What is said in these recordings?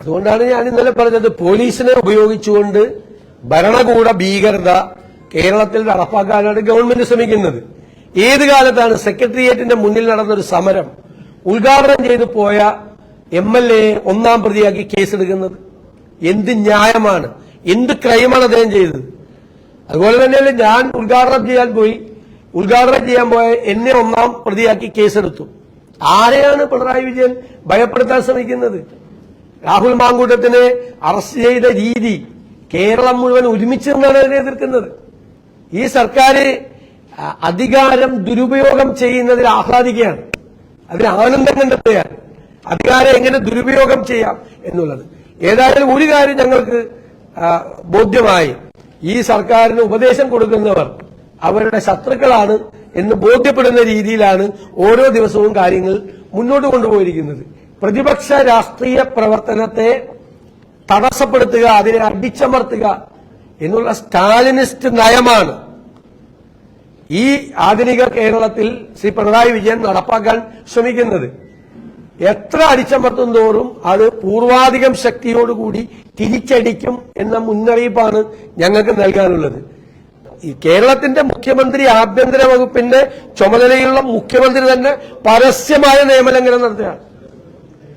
അതുകൊണ്ടാണ് ഞാൻ ഇന്നലെ പറഞ്ഞത് പോലീസിനെ ഉപയോഗിച്ചുകൊണ്ട് ഭരണകൂട ഭീകരത കേരളത്തിൽ നടപ്പാക്കാനാണ് ഗവൺമെന്റ് ശ്രമിക്കുന്നത്. ഏത് കാലത്താണ് സെക്രട്ടേറിയറ്റിന്റെ മുന്നിൽ നടന്നൊരു സമരം ഉദ്ഘാടനം ചെയ്തു പോയ എം എൽ എ ഒന്നാം പ്രതിയാക്കി കേസെടുക്കുന്നത്? എന്ത് ന്യായമാണ്? എന്ത് ക്രൈമാണ് അദ്ദേഹം ചെയ്തത്? അതുപോലെ തന്നെയല്ലേ ഞാൻ ഉദ്ഘാടനം ചെയ്യാൻ പോയി. ഉദ്ഘാടനം ചെയ്യാൻ പോയ എന്നെ ഒന്നാം പ്രതിയാക്കി കേസെടുത്തു. ആരെയാണ് പിണറായി വിജയൻ ഭയപ്പെടുത്താൻ ശ്രമിക്കുന്നത്? രാഹുൽ മാങ്കൂട്ടത്തിനെ അറസ്റ്റ് ചെയ്ത രീതി കേരളം മുഴുവൻ ഒരുമിച്ച് നിന്നാണ് അതിനെ എതിർക്കുന്നത്. ഈ സർക്കാർ അധികാരം ദുരുപയോഗം ചെയ്യുന്നതിൽ ആഹ്ലാദിക്കുകയാണ്. അതിന് ആനന്ദം കണ്ടെത്തുകയാണ്. അധികാരം എങ്ങനെ ദുരുപയോഗം ചെയ്യാം എന്നുള്ളത്. ഏതായാലും ഒരു കാര്യം ഞങ്ങൾക്ക് ബോധ്യമായി. ഈ സർക്കാരിന് ഉപദേശം കൊടുക്കുന്നവർ അവരുടെ ശത്രുക്കളാണ് എന്ന് ബോധ്യപ്പെടുന്ന രീതിയിലാണ് ഓരോ ദിവസവും കാര്യങ്ങൾ മുന്നോട്ട് കൊണ്ടുപോയിരിക്കുന്നത്. പ്രതിപക്ഷ രാഷ്ട്രീയ പ്രവർത്തനത്തെ തടസ്സപ്പെടുത്തുക അതിനെ അടിച്ചമർത്തുക എന്നുള്ള സ്റ്റാലിനിസ്റ്റ് നയമാണ്. ഈ ആധുനിക കേരളത്തിൽ ശ്രീ പിണറായി വിജയൻ നടപ്പാക്കാൻ ശ്രമിക്കുന്നത്. എത്ര അടിച്ചമർത്തും തോറും അത് പൂർവാധികം ശക്തിയോടുകൂടി തിരിച്ചടിക്കും എന്ന മുന്നറിയിപ്പാണ് ഞങ്ങൾക്ക് നൽകാനുള്ളത്. ഈ കേരളത്തിന്റെ മുഖ്യമന്ത്രി ആഭ്യന്തര വകുപ്പിന്റെ ചുമതലയുള്ള മുഖ്യമന്ത്രി തന്നെ പരസ്യമായ നിയമലംഘനം നടത്തുകയാണ്.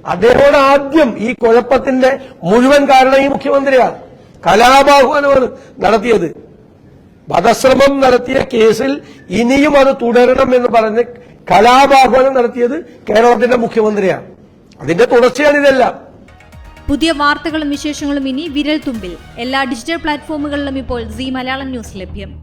അദ്ദേഹത്തോട് ആദ്യം ഈ കുഴപ്പത്തിന്റെ മുഴുവൻ കാരണം ഈ മുഖ്യമന്ത്രിയാണ്. കലാപാഹ്വാനമാണ് നടത്തിയത്. വധശ്രമം നടത്തിയ കേസിൽ ഇനിയും അത് തുടരണം എന്ന് പറഞ്ഞ് കലാപാഹ്വാനം നടത്തിയത് കേരളത്തിന്റെ മുഖ്യമന്ത്രിയാണ്. അതിന്റെ തുടർച്ചയാണ് ഇതെല്ലാം. പുതിയ വാർത്തകളും വിശേഷങ്ങളും ഇനി വിരൽ തുമ്പിൽ എല്ലാ ഡിജിറ്റൽ പ്ലാറ്റ്ഫോമുകളിലും ഇപ്പോൾ സി മലയാളം ന്യൂസ് ലഭ്യം.